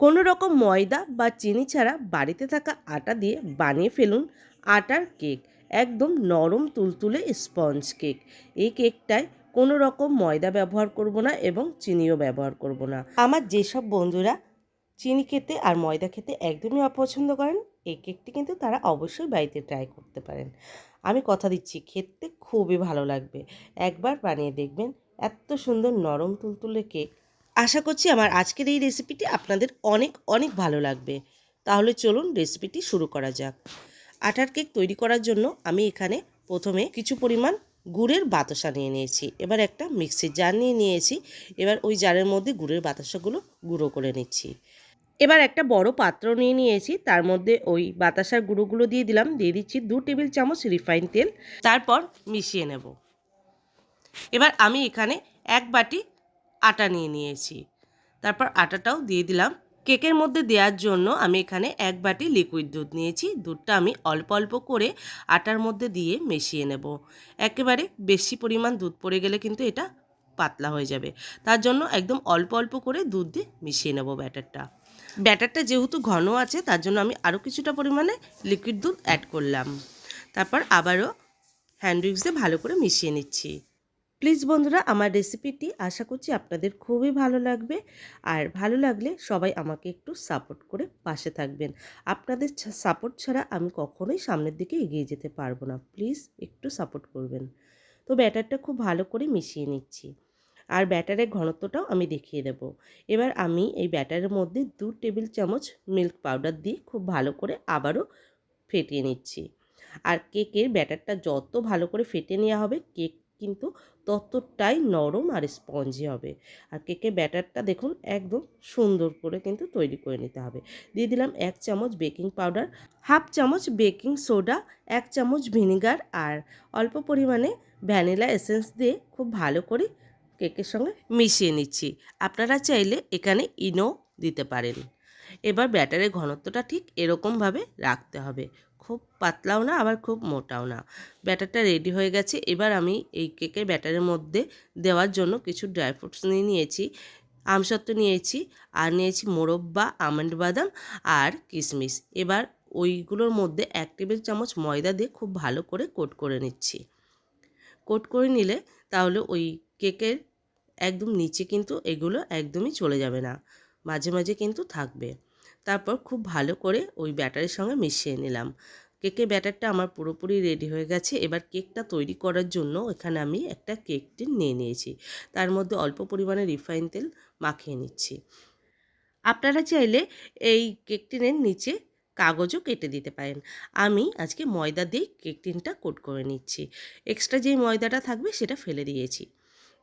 কোনো রকম ময়দা বা চিনি ছাড়া বাড়িতে থাকা আটা দিয়ে বানিয়ে ফেলুন আটার কেক, একদম নরম তুলতুলে স্পঞ্জ কেক। এই কেকটায় কোনো রকম ময়দা ব্যবহার করব না এবং চিনিও ব্যবহার করব না। আমার যেসব বন্ধুরা চিনি খেতে আর ময়দা খেতে একদমই অপছন্দ করেন, এই কেকটি কিন্তু তারা অবশ্যই বাড়িতে ট্রাই করতে পারেন। আমি কথা দিচ্ছি, খেতে খুবই ভালো লাগবে। একবার বানিয়ে দেখবেন, এত সুন্দর নরম তুলতুলে কেক। আশা করছি আমার আজকের এই রেসিপিটি আপনাদের অনেক অনেক ভালো লাগবে। তাহলে চলুন রেসিপিটি শুরু করা যাক। আটার কেক তৈরি করার জন্য আমি এখানে প্রথমে কিছু পরিমাণ গুড়ের বাতাসা নিয়ে নিয়েছি। এবার একটা মিক্সির জার নিয়ে নিয়েছি। এবার ওই জারের মধ্যে গুড়ের বাতাসাগুলো গুঁড়ো করে নিচ্ছি। এবার একটা বড় পাত্র নিয়ে নিয়েছি। তার মধ্যে ওই বাতাসার গুঁড়োগুলো দিয়ে দিলাম। দিয়ে দিচ্ছি দু টেবিল চামচ রিফাইন তেল। তারপর মিশিয়ে নেব। এবার আমি এখানে এক বাটি আটা নিয়ে নিয়েছি। তারপর আটাটাও দিয়ে দিলাম। কেকের মধ্যে দেওয়ার জন্য আমি এখানে এক বাটি লিকুইড দুধ নিয়েছি। দুধটা আমি অল্প অল্প করে আটার মধ্যে দিয়ে মিশিয়ে নেব। একেবারে বেশি পরিমাণ দুধ পড়ে গেলে কিন্তু এটা পাতলা হয়ে যাবে। তার জন্য একদম অল্প অল্প করে দুধ দিয়ে মিশিয়ে নেব ব্যাটারটা। ব্যাটারটা যেহেতু ঘন আছে, তার জন্য আমি আরও কিছুটা পরিমাণে লিকুইড দুধ অ্যাড করলাম। তারপর আবারও হ্যান্ড উইক্স ভালো করে মিশিয়ে নিচ্ছি। প্লিজ বন্ধুরা, আমার রেসিপিটি আশা করছি আপনাদের খুবই ভালো লাগবে। আর ভালো লাগলে সবাই আমাকে একটু সাপোর্ট করে পাশে থাকবেন। আপনাদের সাপোর্ট ছাড়া আমি কখনোই সামনের দিকে এগিয়ে যেতে পারব না। প্লিজ একটু সাপোর্ট করবেন। তো ব্যাটারটা খুব ভালো করে মিশিয়ে নিচ্ছি। আর ব্যাটারের ঘনত্বটাও আমি দেখিয়ে দেব। এবার আমি এই ব্যাটারের মধ্যে দু টেবিল চামচ মিল্ক পাউডার দিয়ে খুব ভালো করে আবারও ফেটিয়ে নিচ্ছি। আর কেকের ব্যাটারটা যত ভালো করে ফেটে নেওয়া হবে কেক কিন্তু ততটাই নরম আর স্পঞ্জি হবে। আর কেকের ব্যাটারটা দেখুন একদম সুন্দর করে কিন্তু তৈরি করে নিতে হবে। দিয়ে দিলাম এক চামচ বেকিং পাউডার, হাফ চামচ বেকিং সোডা, এক চামচ ভিনিগার আর অল্প পরিমাণে ভ্যানিলা এসেন্স দিয়ে খুব ভালো করে কেকের সঙ্গে মিশিয়ে নিচ্ছি। আপনারা চাইলে এখানে ইনো দিতে পারেন। এবার ব্যাটারের ঘনত্বটা ঠিক এরকমভাবে রাখতে হবে। খুব পাতলাও না, আবার খুব মোটাও না। ব্যাটারটা রেডি হয়ে গেছে, এবার আমি এই কেকের ব্যাটারের মধ্যে দেওয়ার জন্য কিছু ড্রাই ফ্রুটস নিয়ে নিয়েছি, আমসত্ত্ব নিয়েছি, আর নিয়েছি মোরব্বা আমন্ড বাদাম আর কিশমিশ। এবার ওইগুলোর মধ্যে এক টেবিল চামচ ময়দা দিয়ে খুব ভালো করে কোট করে নিচ্ছি। কোট করে নিলে তাহলে ওই কেকের একদম নিচে কিন্তু এগুলো একদমই চলে যাবে না। মাঝে মাঝে কিন্তু থাকবে। তারপর খুব ভালো করে ওই ব্যাটারের সঙ্গে মিশিয়ে নিলাম। কেকের ব্যাটারটা আমার পুরোপুরি রেডি হয়ে গেছে। এবার কেকটা তৈরি করার জন্য এখানে আমি একটা কেক টিন নিয়ে নিয়েছি। তার মধ্যে অল্প পরিমাণে রিফাইন তেল মাখিয়ে নিচ্ছি। আপনারা চাইলে এই কেক টিনের নিচে কাগজও কেটে দিতে পারেন। আমি আজকে ময়দা দিয়ে কেক টিনটা কোট করে নিচ্ছি। এক্সট্রা যেই ময়দাটা থাকবে সেটা ফেলে দিয়েছি।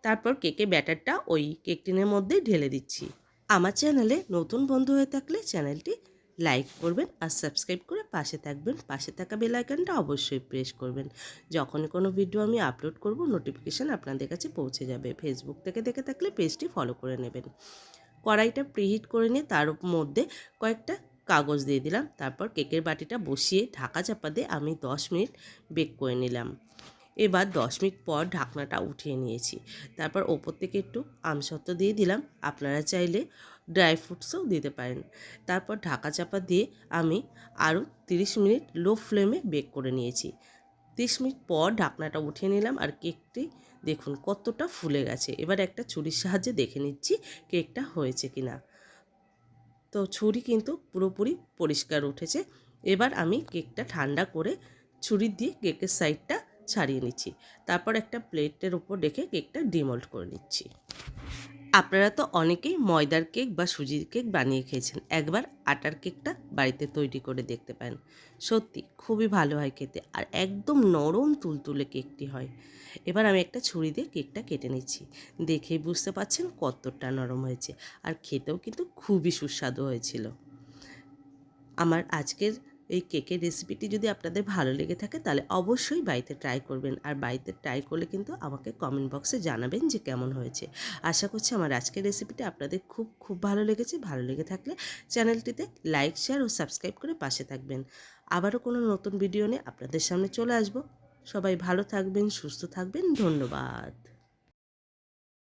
তারপর কেকে ব্যাটারটা ওই কেক টিনের মধ্যে ঢেলে দিচ্ছি। আমার চ্যানেলে নতুন বন্ধু হয়ে থাকলে চ্যানেলটি লাইক করবেন আর সাবস্ক্রাইব করে পাশে থাকবেন। পাশে থাকা বেল আইকনটা অবশ্যই প্রেস করবেন। যখন কোনো ভিডিও আমি আপলোড করব নোটিফিকেশান আপনাদের কাছে পৌঁছে যাবে। ফেসবুক থেকে দেখে থাকলে পেজটি ফলো করে নেবেন। কড়াইটা প্রিহিট করে নিয়ে তার মধ্যে কয়েকটা কাগজ দিয়ে দিলাম। তারপর কেকের বাটিটা বসিয়ে ঢাকা চাপা দিয়ে আমি দশ মিনিট বেক করে নিলাম। এবার দশ মিনিট পর ঢাকনাটা উঠিয়ে নিয়েছি। তারপর ওপর থেকে একটু আমসত্ত্ব দিয়ে দিলাম। আপনারা চাইলে ড্রাই ফ্রুটসও দিতে পারেন। তারপর ঢাকা চাপা দিয়ে আমি আরও তিরিশ মিনিট লো ফ্লেমে বেক করে নিয়েছি। তিরিশ মিনিট পর ঢাকনাটা উঠিয়ে নিলাম আর কেকটি দেখুন কতটা ফুলে গেছে। এবার একটা ছুরির সাহায্যে দেখে নিচ্ছি কেকটা হয়েছে কি না। তো ছুরি কিন্তু পুরোপুরি পরিষ্কার উঠেছে। এবার আমি কেকটা ঠান্ডা করে ছুরি দিয়ে কেকের সাইডটা ছাড়িয়ে নিচ্ছি। তারপর একটা প্লেটের উপর রেখে কেকটা ডিমল্ট করে নিচ্ছি। আপনারা তো অনেকেই ময়দার কেক বা সুজির কেক বানিয়ে খেয়েছেন। একবার আটার কেকটা বাড়িতে তৈরি করে দেখতে পারেন। সত্যি খুবই ভালো হয় খেতে আর একদম নরম তুলতুলে কেকটি হয়। এবার আমি একটা ছুরি দিয়ে কেকটা কেটে নিচ্ছি। দেখেই বুঝতে পারছেন কতটা নরম হয়েছে। আর খেতেও কিন্তু খুবই সুস্বাদু হয়েছিল। আমার আজকের এই কেকের রেসিপিটি যদি আপনাদের ভালো লেগে থাকে, তাহলে অবশ্যই বাড়িতে ট্রাই করবেন। আর বাড়িতে ট্রাই করলে কিন্তু আমাকে কমেন্ট বক্সে জানাবেন যে কেমন হয়েছে। আশা করছি আমার আজকের রেসিপিটি আপনাদের খুব খুব ভালো লেগেছে। ভালো লেগে থাকলে চ্যানেলটিতে লাইক শেয়ার ও সাবস্ক্রাইব করে পাশে থাকবেন। আবারও কোনো নতুন ভিডিও নিয়ে আপনাদের সামনে চলে আসব। সবাই ভালো থাকবেন, সুস্থ থাকবেন। ধন্যবাদ।